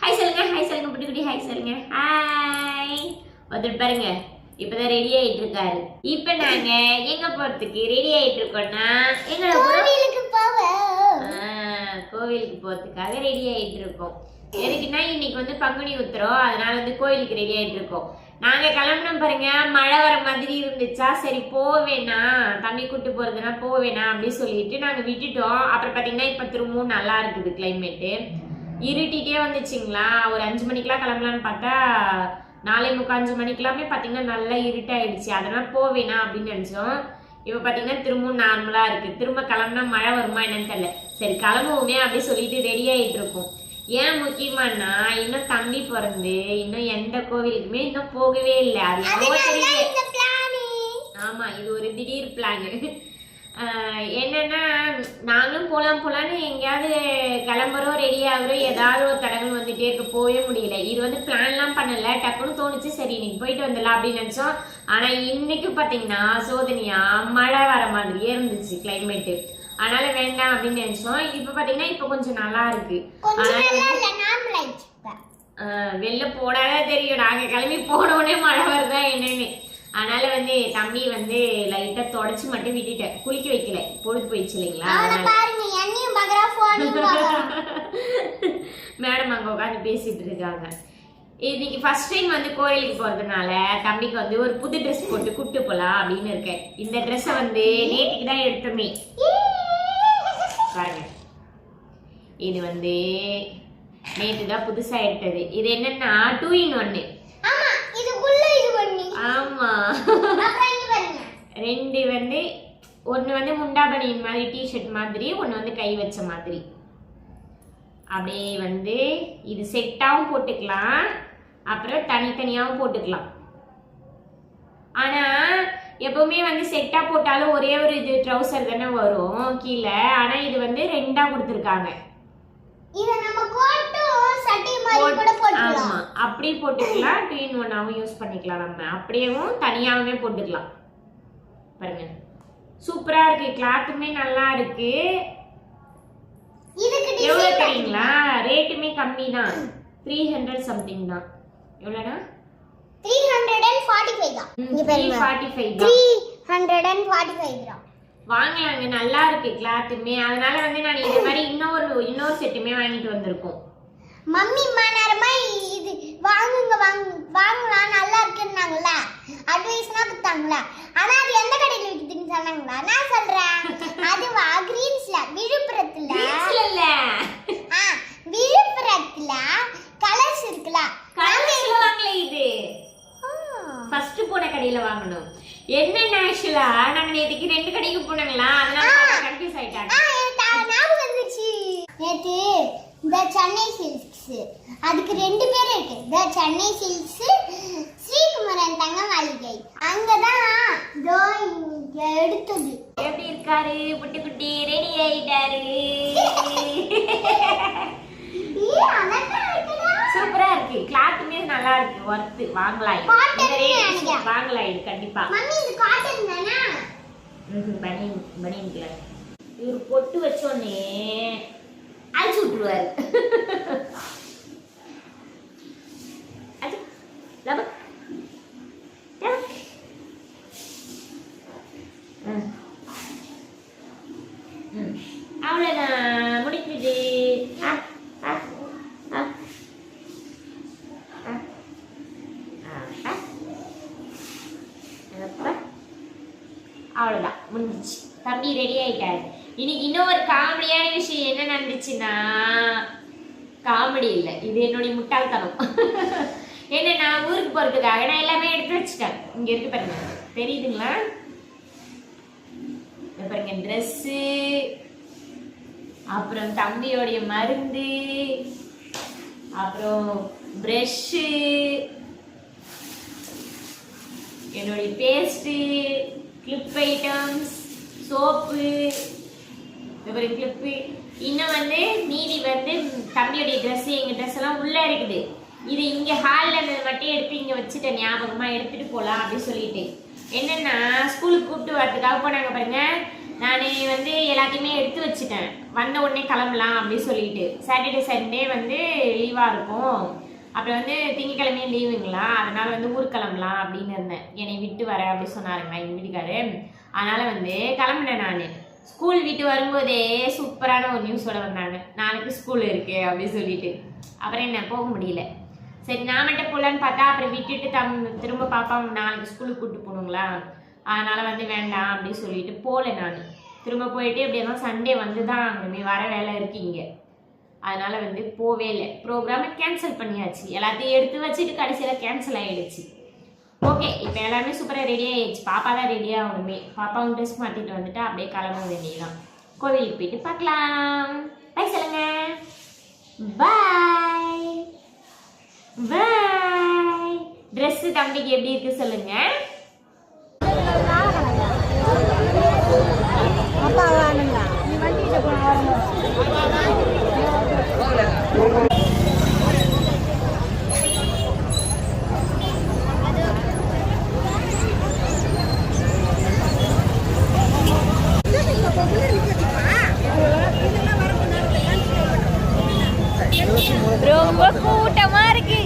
Hi சொல்லுங்க hi சொல்லுங்க குட்டி குட்டி ஹாய் சொல்லுங்க. ஹாய் வந்துட்டு பாருங்க இப்பதான் ரெடி ஆயிட்டு இருக்காரு. இப்ப நாங்க எங்க போறதுக்கு ரெடி ஆயிட்டு இருக்கோம்னா எங்களோட ஊரு- கோவிலுக்கு போவோம். கோவிலுக்கு போறதுக்காக ரெடி ஆயிட்டு இருக்கோம். எதுக்குன்னா இன்னைக்கு வந்து பங்குனி உத்தரம். அதனால வந்து கோயிலுக்கு ரெடி ஆயிட்டு இருக்கோம் நாங்க கிளம்புனோம் பாருங்க. மழை வர மாதிரி இருந்துச்சா? சரி போவேணா தம்பி கூட்டு போறதுனா போவேனா அப்படின்னு சொல்லிட்டு நாங்க விட்டுட்டோம். அப்புறம் பாத்தீங்கன்னா இப்ப திரும்பவும் நல்லா இருக்குது கிளைமேட்டு இருட்டிட்டே வந்துச்சுங்களா? ஒரு அஞ்சு மணிக்கெல்லாம் கிளம்பலான்னு பார்த்தா நாலே முக்கால் அஞ்சு மணிக்கெல்லாமே பார்த்தீங்கன்னா நல்லா இருட்டாயிடுச்சு. அதனால போவேனா அப்படின்னு நினச்சோம். இப்போ பார்த்தீங்கன்னா திரும்பவும் நார்மலாக இருக்குது திரும்ப கிளம்புனா மழை வருமா என்னன்னு தெரியல. சரி கிளம்புவோமே அப்படி சொல்லிட்டு ரெடி ஆகிட்டு இருக்கோம் ஏன் முக்கியமானா இன்னும் தம்பி பிறந்து இன்னும் எந்த கோவிலுக்குமே இன்னும் போகவே இல்லை. அது ஆமா இது ஒரு திடீர் பிளான் என்னன்னா நாங்களும் போலாம் போலான்னு எங்கேயாவது கிளம்புறோம் ரெடி ஆகுறோம் ஏதாவது ஒரு தடங்கள் வந்துட்டே இருக்க போகவே முடியல. இது வந்து பிளான்லாம் பண்ணல. டக்குன்னு தோணுச்சு சரி இன்னைக்கு போயிட்டு வந்துடலாம் அப்படின்னு நினைச்சோம். ஆனா இன்னைக்கு பாத்தீங்கன்னா சோதனையா மழை வர மாதிரியே இருந்துச்சு கிளைமேட்டு அதனால வேண்டாம் அப்படின்னு நினைச்சோம். இப்ப பாத்தீங்கன்னா இப்ப கொஞ்சம் நல்லா இருக்கு. வெளில போனாதான் தெரியும். நாங்க கிளம்பி போன உடனே மழை வருதா என்னன்னு. அதனால வந்து தம்பி வந்து லைட்டா தொடச்சு மட்டும் விட்டுட்டேன். குளிக்க வைக்கல. பொழுது போயிடுச்சு இல்லைங்களா? மேடம் அங்க உட்காந்து பேசிட்டு இருக்காங்க. இன்னைக்கு ஃபர்ஸ்ட் டைம் வந்து கோயிலுக்கு போறதுனால தம்பிக்கு வந்து ஒரு புது ட்ரெஸ் போட்டு கூட்டு போலாம் அப்படின்னு இருக்கேன். இந்த ட்ரெஸ்ஸை வந்து நேற்றுக்கு தான் எடுத்தோமே. பாருங்க இது வந்து நேற்று தான் புதுசா எடுத்தது. இது என்னன்னா டூ இன் ஒன்னு ஆமா ரெண்டு வந்து ஒன்று வந்து முண்டா பனியன் மாதிரி டிஷர்ட் மாதிரி ஒன்று வந்து கை வச்ச மாதிரி. அப்படியே வந்து இது செட்டாகவும் போட்டுக்கலாம். அப்புறம் தனித்தனியாகவும் போட்டுக்கலாம். ஆனால் எப்பவுமே வந்து செட்டாக போட்டாலும் ஒரே ஒரு இது ட்ரௌசர் தானே வரும் கீழே. ஆனால் இது வந்து ரெண்டாக கொடுத்துருக்காங்க. இத நம்ம கோட்டும் சட்டை மாதிரி கூட போட்டுக்கலாம். ஆமா. அப்படி போட்டுக்கலாம். டூ இன் ஒன்னாவும் யூஸ் பண்ணிக்கலாம் நம்ம. அப்படியேவும் தனியாகவுமே போட்டுக்கலாம். பாருங்க. சூப்பரா இருக்கு. கிளாத்துமே நல்லா இருக்கு. எவ்வளவு தெரியுங்களா? ரேட்டுமே கம்மி தான் த்ரீ ஹண்ட்ரட் சம்திங் தான் எவ்வளோனா த்ரீ ஹண்ட்ரட் அண்ட் வாங்கலாங்க நல்லா இருக்கு கிளாத்துமே அதனால வந்து நான் இது மாதிரி இன்னொரு இன்னொரு செட்டுமே வாங்கிட்டு வந்திருக்கோம். மம்மி நேரமா இது வாங்குங்க வாங்கு வாங்கலாம் நல்லா இருக்குன்னாங்கல்ல? அட்வைஸ்னா கொடுத்தாங்களா? ஆனா அது எந்த கடையில விக்குதுன்னு சொன்னாங்களா? நான் சொல்றேன். அதுவா? கிரீன்ஸ்ல விழுப்புரத்துல. இல்ல. விழுப்புரத்துல கலர்ஸ் இருக்குல்ல. கடையில வாங்கல இது. ஃபர்ஸ்ட் போன கடையில வாங்கணும். என்ன ஆக்சுவலா நாங்க நேத்துக்கு ரெண்டு கடைக்கு போனாங்களா அதனால கன்ஃபியூஸ் ஆயிட்டாங்க. தா- நேத்து இந்த சென்னை சில்க்ஸ். அதுக்கு ரெண்டு பேர் இருக்கு. இந்த சென்னை சில்க்ஸ் ஸ்ரீகுமரன் தங்க மாளிகை அங்கதான் இதோ இங்க எடுத்தது. எப்படி இருக்காரு? புட்டி குட்டி ரெடி ஆயிட்டாரு. சூப்பரா இருக்கு. கிளாத்துமே நல்லா இருக்கு. ஒர்த்து வாங்கலாம். வாங்கலாம். இது கண்டிப்பா. மம்மி இது காட்டன் தானா? பனியன் பனியன் கலர் இவர் பொட்டு வச்சோடனே அழிச்சு விட்டுருவாரு அவ்வளோதான் முடிஞ்சிச்சு. தம்பி ரெடி ஆயிட்டாரு. இன்னைக்கு இன்னொரு காமெடியான விஷயம் என்ன நடந்துச்சுன்னா காமெடி இல்லை. இது என்னுடைய முட்டாள்தனம். என்ன நான் ஊருக்கு போறதுக்காக நான் எல்லாமே எடுத்து வச்சுட்டேன். இங்க இருக்கு பாருங்க. தெரியுதுங்களா? பாருங்க ட்ரெஸ்ஸு அப்புறம் தம்பியோடைய மருந்து அப்புறம் ப்ரெஷ்ஷு என்னுடைய பேஸ்ட்டு கிளிப் ஐட்டம்ஸ் சோப்பு ஒரு கிளிப்பு இன்னும் வந்து மீதி வந்து தம்பியுடைய ட்ரெஸ்ஸு எங்கள் ட்ரெஸ் எல்லாம் உள்ளே இருக்குது. இது இங்கே ஹாலில் இருந்தது மட்டும் எடுத்து இங்கே வச்சுட்டேன். ஞாபகமாக எடுத்துகிட்டு போகலாம் அப்படின்னு சொல்லிட்டு. என்னென்னா ஸ்கூலுக்கு கூப்பிட்டு வரதுக்காக போனாங்க பாருங்கள் நான் வந்து எல்லாத்தையுமே எடுத்து வச்சுட்டேன். வந்த உடனே கிளம்பலாம் அப்படின்னு சொல்லிட்டு. சாட்டர்டே சண்டே வந்து லீவாக இருக்கும். அப்புறம் வந்து திங்கக்கிழமையே லீவுங்களா? அதனால வந்து ஊர் கிளம்பலாம் அப்படின்னு இருந்தேன். என்னை விட்டு வர அப்படி சொன்னாருங்களா எங்கள் வீட்டுக்காரு. அதனால வந்து கிளம்பினேன் நான். ஸ்கூல் விட்டு வரும்போதே சூப்பரான ஒரு நியூஸோட வந்தாங்க. நாளைக்கு ஸ்கூல் இருக்கு அப்படின்னு சொல்லிட்டு. அப்புறம் என்ன போக முடியல. சரி நான் மட்டும் போகலான்னு பார்த்தா அப்புறம் விட்டுட்டு தம் திரும்ப பாப்பா நாளைக்கு ஸ்கூலுக்கு கூப்பிட்டு போகணுங்களா? அதனால வந்து வேண்டாம் அப்படின்னு சொல்லிட்டு போகல நான். திரும்ப போயிட்டு எப்படியா சண்டே வந்து தான் அங்கே வர வேலை இருக்கீங்க அதனால வந்து போவே இல்லை. ப்ரோக்ராமை கேன்சல் பண்ணியாச்சு. எல்லாத்தையும் எடுத்து வச்சுட்டு கடைசியில் கேன்சல் ஆகிடுச்சு ஓகே இப்போ எல்லாமே சூப்பராக ரெடி ஆகிடுச்சு பாப்பா தான் ரெடி ஆகணுமே. பாப்பாவும் ட்ரெஸ் மாற்றிட்டு வந்துட்டு அப்படியே கிளம்ப வேண்டியதான் கோவிலுக்கு போயிட்டு பார்க்கலாம். பை சொல்லுங்க. பாய் பாய் ட்ரெஸ்ஸு தம்பிக்கு எப்படி இருக்கு சொல்லுங்க. அப்பா வானுங்க நீ வண்டியில் போன வரணும் ரொம்ப கூட்டமா இருக்கு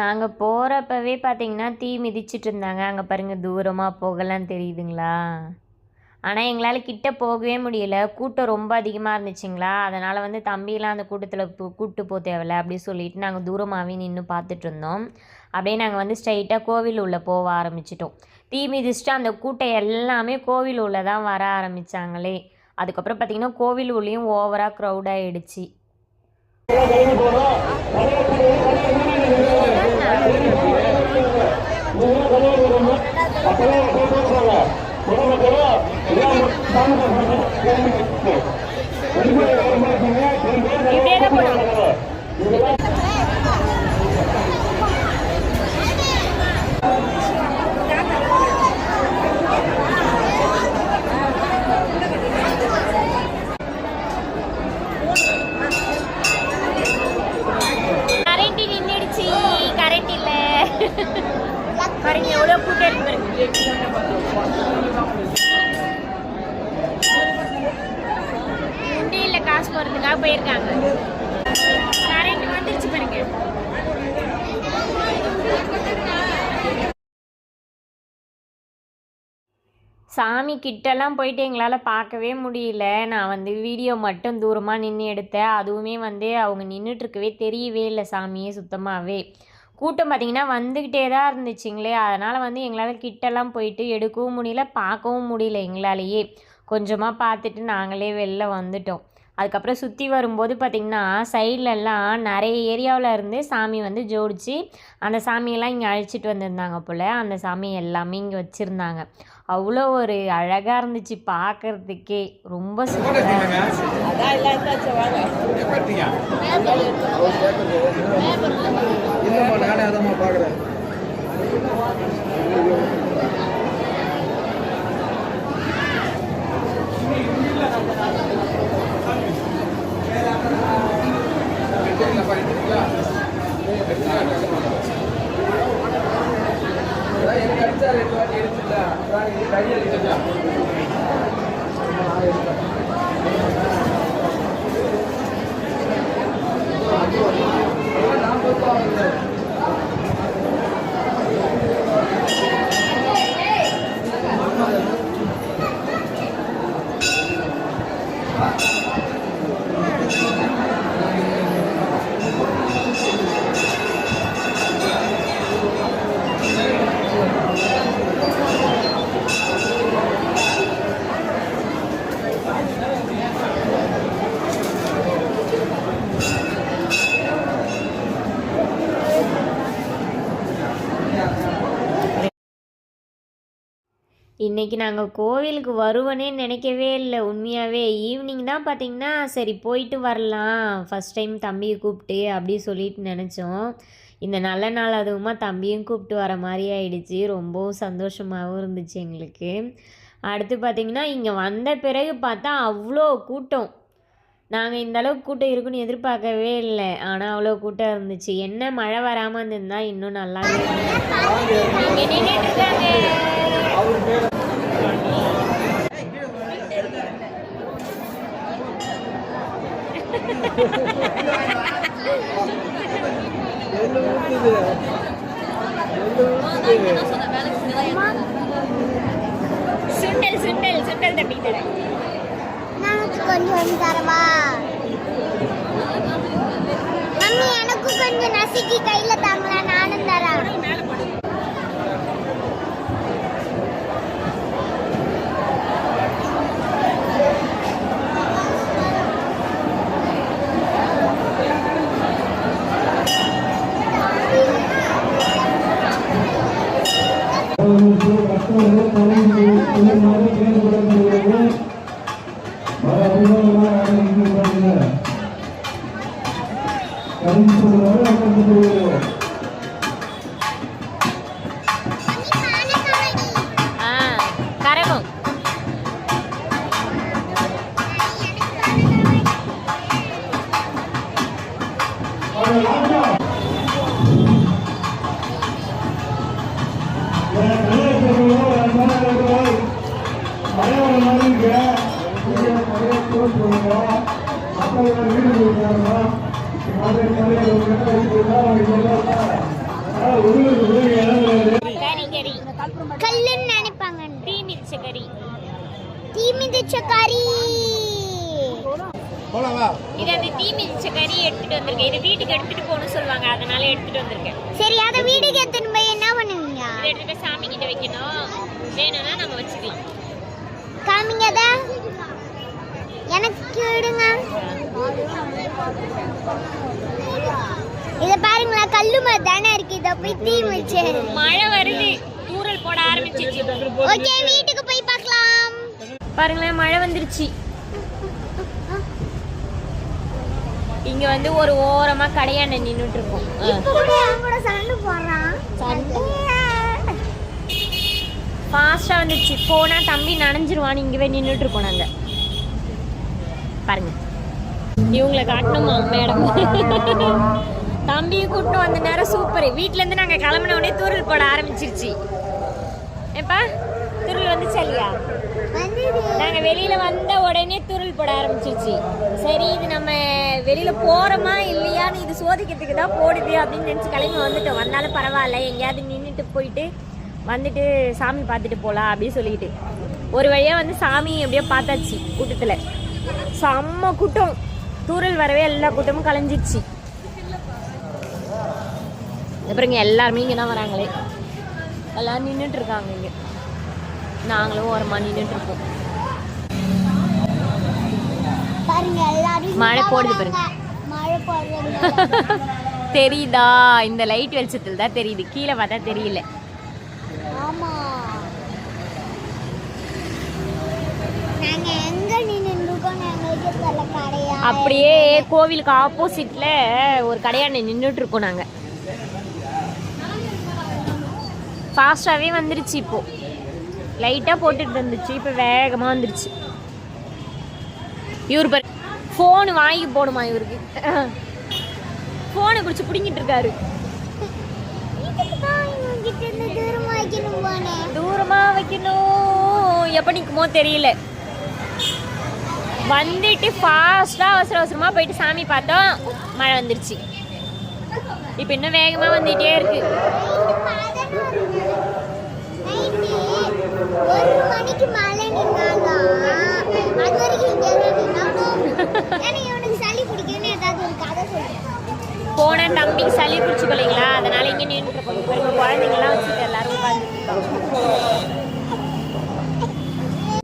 நாங்கள் போகிறப்பவே பார்த்தீங்கன்னா தீ மிதிச்சிட்டு இருந்தாங்க. அங்கே பாருங்க தூரமாக போகலாம் தெரியுதுங்களா? ஆனால் எங்களால் கிட்ட போகவே முடியல. கூட்டம் ரொம்ப அதிகமாக இருந்துச்சுங்களா? அதனால் வந்து தம்பியெலாம் அந்த கூட்டத்தில் கூப்பிட்டு போக தேவையில்ல அப்படின்னு சொல்லிட்டு நாங்கள் தூரமாகவே நின்று பார்த்துட்டு இருந்தோம். அப்படியே நாங்கள் வந்து ஸ்ட்ரைட்டாக கோவில் உள்ளே போக ஆரம்பிச்சிட்டோம். தீ மிதிச்சிட்டு அந்த கூட்டம் எல்லாமே கோவில் உள்ளே தான் வர ஆரம்பித்தாங்களே அதுக்கப்புறம் பார்த்திங்கன்னா கோவில் உள்ளேயும் ஓவராக க்ரௌட் ஆகிடுச்சு இப்படியே தான் போனோம் கரண்ட் நின்றுடுச்சு கரண்ட் இல்ல பாருங்க எவ்வளவு கூட்டம் இருக்கு பாருங்க உண்டியல்ல காசு போறதுக்காக போயிருக்காங்க கரண்ட் வந்துருச்சு பாருங்க சாமி கிட்டலாம் போயிட்டு எங்களால் பார்க்கவே முடியல. நான் வந்து வீடியோ மட்டும் தூரமாக நின்று எடுத்தேன். அதுவுமே வந்து அவங்க நின்றுட்டுருக்கவே தெரியவே இல்லை சாமியே சுத்தமாகவே கூட்டம் பார்த்திங்கன்னா வந்துக்கிட்டே தான் இருந்துச்சுங்களே. அதனால் வந்து எங்களால் கிட்டலாம் போயிட்டு எடுக்கவும் முடியல பார்க்கவும் முடியல எங்களாலேயே. கொஞ்சமாக பார்த்துட்டு நாங்களே வெளில வந்துட்டோம். அதுக்கப்புறம் சுற்றி வரும்போது பார்த்திங்கன்னா சைட்லலாம் நிறைய ஏரியாவில் இருந்து சாமி வந்து ஜோடிச்சு அந்த சாமியெல்லாம் இங்கே அழைச்சிட்டு வந்திருந்தாங்க போல். அந்த சாமி எல்லாமே இங்கே வச்சுருந்தாங்க. அவ்வளோ ஒரு அழகாக இருந்துச்சு பார்க்கறதுக்கே ரொம்ப சூப்பராக இருந்துச்சு அதான் எல்லாம் இருந்தாச்சு வாங்க இல்லைம்மா நானே அதாம்மா பார்க்குறேன் எனக்கு அடிச்சா ரெண்டு வாட்டி எடுத்துட்டா. கை அடிச்சா இன்றைக்கி நாங்கள் கோவிலுக்கு வருவோன்னே நினைக்கவே இல்லை. உண்மையாகவே ஈவினிங் தான் பார்த்தீங்கன்னா சரி போயிட்டு வரலாம். ஃபஸ்ட் டைம் தம்பியை கூப்பிட்டு அப்படி சொல்லிட்டு நினச்சோம். இந்த நல்ல நாள் அதுவுமா தம்பியும் கூப்பிட்டு வர மாதிரி ஆயிடுச்சு. ரொம்பவும் சந்தோஷமாகவும் இருந்துச்சு எங்களுக்கு. அடுத்து பார்த்திங்கன்னா இங்கே வந்த பிறகு பார்த்தா அவ்வளோ கூட்டம். நாங்கள் இந்த அளவுக்கு கூட்டம் இருக்குன்னு எதிர்பார்க்கவே இல்லை. ஆனால் அவ்வளோ கூட்டம் இருந்துச்சு. என்ன மழை வராமல் இருந்திருந்தா இன்னும் நல்லா சுண்டல் சுண்டல் சுண்டல் தம்பி தரேன் எனக்கு கொஞ்சம் தரவா மம்மி எனக்கு கொஞ்சம் நசுக்கி கையில 영수증을 여러분들 கல்லுன்னு நினைப்பாங்க. தீ மிதிச்ச கறி. போலாம் வா இது அந்த டீ மிதிச்ச கறி எடுத்துட்டு வந்திருக்கேன். இது வீட்டுக்கு எடுத்துட்டு போகணும்னு சொல்லுவாங்க. அதனால எடுத்துட்டு வந்திருக்கேன். சரி அதை வீட்டுக்கு எடுத்துன்னு போய் என்ன பண்ணுவீங்க? இதை எடுத்துட்டு போய் சாமி கிட்ட வைக்கணும். வேணும்னா நம்ம வச்சுக்கலாம். காமிங்க எனக்கு விடுங்க இத பாருங்களேன் கல்லு மாதிரி தானே இருக்கு. இத போய் தீ வச்சு மழை வருது. தூரல் போட ஆரம்பிச்சிச்சு. ஓகே வீட்டுக்கு போய் பார்க்கலாம். பாருங்களேன் மழை வந்துருச்சு. இங்க வந்து ஒரு ஓரமா கடையாண்ட நின்னுட்டு இருக்கோம். சண்டை போடுறான். ஃபாஸ்டா வந்துச்சு போனா தம்பி நனைஞ்சிருவான்னு இங்கவே நின்னுட்டு இருக்கோம் நாங்க. பாருங்க. இவங்களை காட்டணுமா? மேடம். தம்பியை கூட்டணும் அந்த நேரம் சூப்பர். வீட்ல இருந்து நாங்க கிளம்பின உடனே தூரல் போட ஆரம்பிச்சிருச்சு. ஏப்பா துருள் வந்துச்சா இல்லையா? நாங்கள் நாங்க வெளியில வந்த உடனே துருள் போட ஆரம்பிச்சிருச்சு. சரி இது நம்ம வெளியில போறோமா இல்லையான்னு இது சோதிக்கிறதுக்கு தான் போடுது அப்படின்னு நினைச்சு கிளம்பி வந்துட்டோம். வந்தாலும் பரவாயில்ல எங்கேயாவது நின்றுட்டு போயிட்டு வந்துட்டு சாமி பார்த்துட்டு போகலாம் அப்படின்னு சொல்லிட்டு ஒரு வழியா வந்து சாமி எப்படியோ பார்த்தாச்சு கூட்டத்துல. செம்ம கூட்டம். தூரல் வரவே எல்லா கூட்டமும் கலைஞ்சிருச்சு. அப்புறம் இங்க எல்லாருமே இங்க தான் வராங்களே. எல்லாரும் நின்றுட்டு இருக்காங்க இங்க. நாங்களும் ஓரமா நின்றுட்டு இருக்கோம் பாருங்க எல்லாரும் மழை போடுது பாருங்க. தெரியுதா? இந்த லைட் வெளிச்சத்தில் தான் தெரியுது. கீழே பார்த்தா தெரியல. அப்படியே கோவிலுக்கு ஆப்போசிட்ல ஒரு கடையாண்ட நின்றுட்டு இருக்கோம் நாங்க. ஃபாஸ்ட்டாகவே வந்துருச்சு இப்போது லைட்டாக போட்டுட்டு இருந்துச்சு இப்போ வேகமாக வந்துருச்சு. இவர் பர் ஃபோனு வாங்கி போடுமா இவருக்கு? ஃபோனை பிடிச்சி பிடிங்கிட்டு இருக்காரு. தூரமாக தூரமா வைக்கணும். எப்போ நிற்குமோ வைக்கணும் தெரியல. வந்துட்டு ஃபாஸ்ட்டாக அவசர அவசரமாக போயிட்டு சாமி பார்த்தோம் மழை வந்துருச்சு. இப்போ இன்னும் வேகமாக வந்துட்டே இருக்குது இங்கே போன தம்பிக்கு சளி பிடிச்சி போலீங்களா? அதனால இங்க நின்று குழந்தைங்கலாம் வச்சுட்டு எல்லாரும்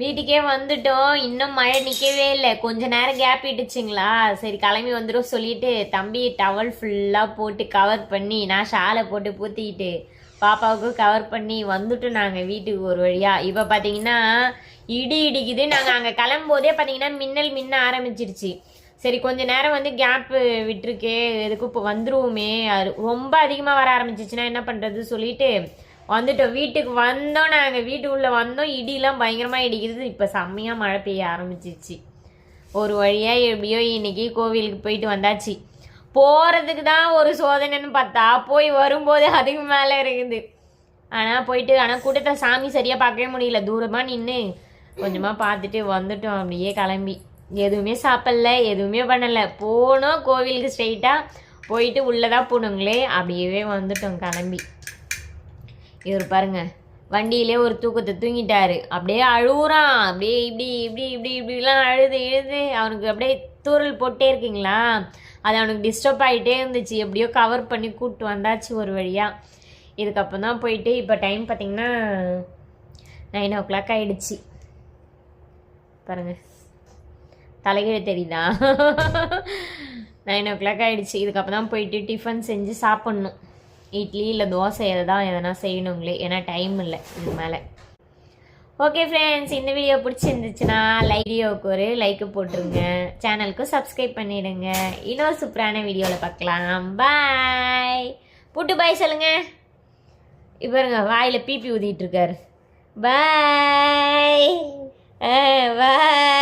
வீட்டுக்கே வந்துட்டோம். இன்னும் மழை நிற்கவே இல்லை. கொஞ்ச நேரம் கேப் இட்டுச்சுங்களா? சரி கிளம்பி வந்துடும் சொல்லிட்டு தம்பி டவல் ஃபுல்லாக போட்டு கவர் பண்ணி நான் ஷாலை போட்டு பூத்திக்கிட்டு பாப்பாவுக்கு கவர் பண்ணி வந்துட்டோம் நாங்கள் வீட்டுக்கு ஒரு வழியாக இப்போ பார்த்தீங்கன்னா இடி இடிக்குது. நாங்கள் அங்கே கிளம்பும்போதே பார்த்தீங்கன்னா மின்னல் மின்ன ஆரம்பிச்சிருச்சு. சரி கொஞ்ச நேரம் வந்து கேப்பு விட்டுருக்கே. எதுக்கும் இப்போ வந்துருவோமே. அது ரொம்ப அதிகமாக வர ஆரம்பிச்சிச்சுன்னா என்ன பண்ணுறது சொல்லிட்டு வந்துட்டோம். வீட்டுக்கு வந்தோம் நாங்கள் வீட்டுக்குள்ளே வந்தோம். இடிலாம் பயங்கரமாக இடிக்கிறது இப்போ செம்மையாக மழை பெய்ய ஆரம்பிச்சிச்சு ஒரு வழியாக எப்படியோ இன்னைக்கு கோவிலுக்கு போயிட்டு வந்தாச்சு. போகிறதுக்கு தான் ஒரு சோதனைன்னு பார்த்தா போய் வரும்போது அதுக்கு மேலே இருக்குது. ஆனால் போயிட்டு ஆனால் கூட்டத்தில் சாமி சரியாக பார்க்கவே முடியல. தூரமாக நின்று கொஞ்சமாக பார்த்துட்டு வந்துட்டோம். அப்படியே கிளம்பி. எதுவுமே சாப்பிடல எதுவுமே பண்ணலை. போனோம் கோவிலுக்கு ஸ்ட்ரெயிட்டாக போயிட்டு உள்ளே தான் போகணுங்களே அப்படியே வந்துட்டோம் கிளம்பி. இவர் பாருங்கள் வண்டியிலே ஒரு தூக்கத்தை தூங்கிட்டாரு. அப்படியே அழுகுறான் அப்படியே இப்படி இப்படி இப்படி இப்படிலாம் அழுது எழுது அவனுக்கு அப்படியே தூரல் போட்டே இருக்கீங்களா? அது அவனுக்கு டிஸ்டர்ப் ஆகிட்டே இருந்துச்சு. எப்படியோ கவர் பண்ணி கூப்பிட்டு வந்தாச்சு ஒரு வழியாக இதுக்கப்புறம் தான் போயிட்டு இப்போ டைம் பார்த்திங்கன்னா நைன் ஓ கிளாக் ஆகிடுச்சு பாருங்கள் தலைகீழ தெரியுதா? நைன் ஓ கிளாக் ஆகிடுச்சு இதுக்கப்புறம் தான் போயிட்டு டிஃபன் செஞ்சு சாப்பிட்ணும். இட்லி இல்லை தோசை எதை தான் எதனா செய்யணுங்களே ஏன்னா டைம் இல்லை இதுக்கு மேலே. ஓகே ஃப்ரெண்ட்ஸ் இந்த வீடியோ பிடிச்சிருந்துச்சுன்னா லைக் வீடியோவுக்கு ஒரு லைக்கு போட்டுருங்க. சேனலுக்கு சப்ஸ்கிரைப் பண்ணிடுங்க. இன்னொரு சூப்பரான வீடியோவில் பார்க்கலாம். பாய் புட்டு பாய் சொல்லுங்க. இவருங்க வாயில் பிபி ஊதிட்டு இருக்காரு. பாய் பாய்